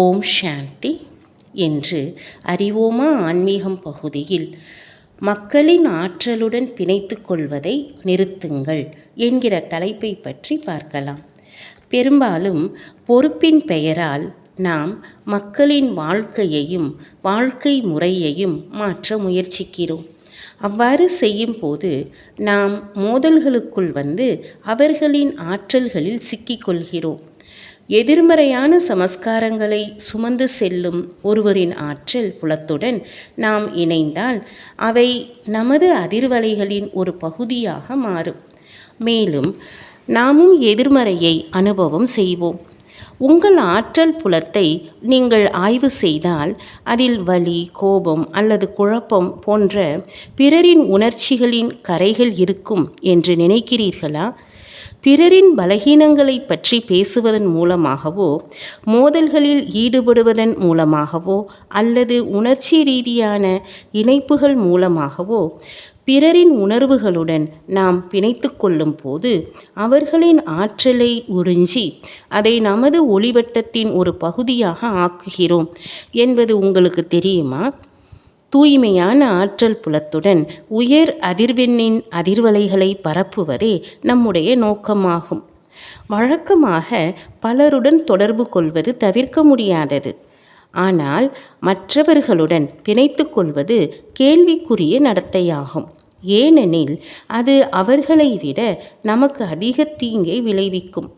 ஓம் சாந்தி என்று அறிவோமா ஆன்மீகம் பகுதியில். மக்களின் ஆற்றலுடன் பிணைத்து கொள்வதை நிறுத்துங்கள் என்கிற தலைப்பை பற்றி பார்க்கலாம். பெரும்பாலும் பொறுப்பின் பெயரால் நாம் மக்களின் வாழ்க்கையையும் வாழ்க்கை முறையையும் மாற்ற முயற்சிக்கிறோம். அவ்வாறு செய்யும் போது நாம் மோதல்களுக்குள் வந்து அவர்களின் ஆற்றல்களில் சிக்கிக்கொள்கிறோம் எதிர்மறையான சமஸ்காரங்களை சுமந்து செல்லும் ஒருவரின் ஆற்றல் புலத்துடன் நாம் இணைந்தால் அவை நமது அதிர்வலைகளின் ஒரு பகுதியாக மாறும். மேலும் நாமும் எதிர்மறையை அனுபவம் செய்வோம். உங்கள் ஆற்றல் புலத்தை நீங்கள் ஆய்வு செய்தால் அதில் வலி கோபம் அல்லது குழப்பம் போன்ற பிறரின் உணர்ச்சிகளின் கரைகள் இருக்கும் என்று நினைக்கிறீர்களா? பிறரின் பலகீனங்களை பற்றி பேசுவதன் மூலமாகவோ மோதல்களில் ஈடுபடுவதன் மூலமாகவோ அல்லது உணர்ச்சி ரீதியான இணைப்புகள் மூலமாகவோ பிறரின் உணர்வுகளுடன் நாம் பிணைத்து கொள்ளும் போது அவர்களின் ஆற்றலை உறிஞ்சி அதை நமது ஒளிவட்டத்தின் ஒரு பகுதியாக ஆக்குகிறோம். என்பது உங்களுக்கு தெரியுமா? தூய்மையான ஆற்றல் புலத்துடன் உயர் அதிர்வெண்ணின் அதிர்வலைகளை பரப்புவதே நம்முடைய நோக்கமாகும். வழக்கமாக பலருடன் தொடர்பு கொள்வது தவிர்க்க முடியாதது. ஆனால் மற்றவர்களுடன் பிணைத்து கொள்வது கேள்விக்குரிய நடத்தையாகும். ஏனெனில் அது அவர்களை விட நமக்கு அதிக தீங்கை விளைவிக்கும்.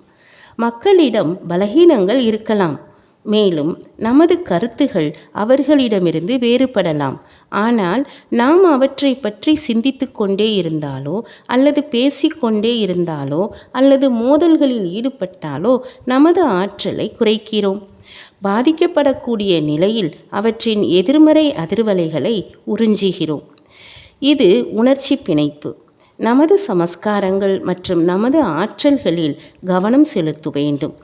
மக்களிடம் பலகீனங்கள் இருக்கலாம். மேலும் நமது கருத்துகள் அவர்களிடமிருந்து வேறுபடலாம். ஆனால் நாம் அவற்றை பற்றி சிந்தித்து கொண்டே இருந்தாலோ அல்லது பேசிக்கொண்டே இருந்தாலோ அல்லது மோதல்களில் ஈடுபட்டாலோ நமது ஆற்றலை குறைக்கிறோம். பாதிக்கப்படக்கூடிய நிலையில் அவற்றின் எதிர்மறை அதிர்வலைகளை உறிஞ்சுகிறோம். இது உணர்ச்சி பிணைப்பு. நமது சமஸ்காரங்கள் மற்றும் நமது ஆற்றல்களில் கவனம் செலுத்த வேண்டும்.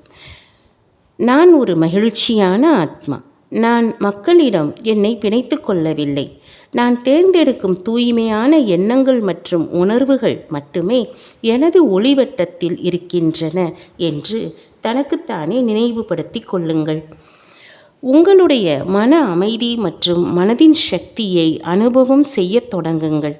நான் ஒரு மகிழ்ச்சியான ஆத்மா. நான் மக்களிடம் என்னை பிணைத்து கொள்ளவில்லை. நான் தேர்ந்தெடுக்கும் தூய்மையான எண்ணங்கள் மற்றும் உணர்வுகள் மட்டுமே எனது ஒளிவட்டத்தில் இருக்கின்றன என்று தனக்குத்தானே நினைவுபடுத்தி கொள்ளுங்கள். உங்களுடைய மன அமைதி மற்றும் மனதின் சக்தியை அனுபவம் செய்யத் தொடங்குங்கள்.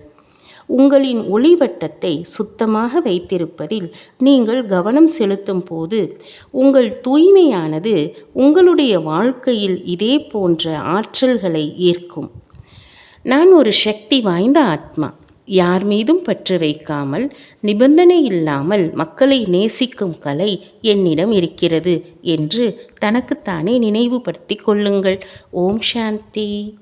உங்களின் ஒளிவட்டத்தை சுத்தமாக வைத்திருப்பதில் நீங்கள் கவனம் செலுத்தும் போது உங்கள் தூய்மையானது உங்களுடைய வாழ்க்கையில் இதே போன்ற ஆற்றல்களை ஈர்க்கும். நான் ஒரு சக்தி வாய்ந்த ஆத்மா. யார் மீதும் பற்று வைக்காமல் நிபந்தனை இல்லாமல் மக்களை நேசிக்கும் கலை என்னிடம் இருக்கிறது என்று தனக்குத்தானே நினைவுபடுத்திக் கொள்ளுங்கள். ஓம் சாந்தி.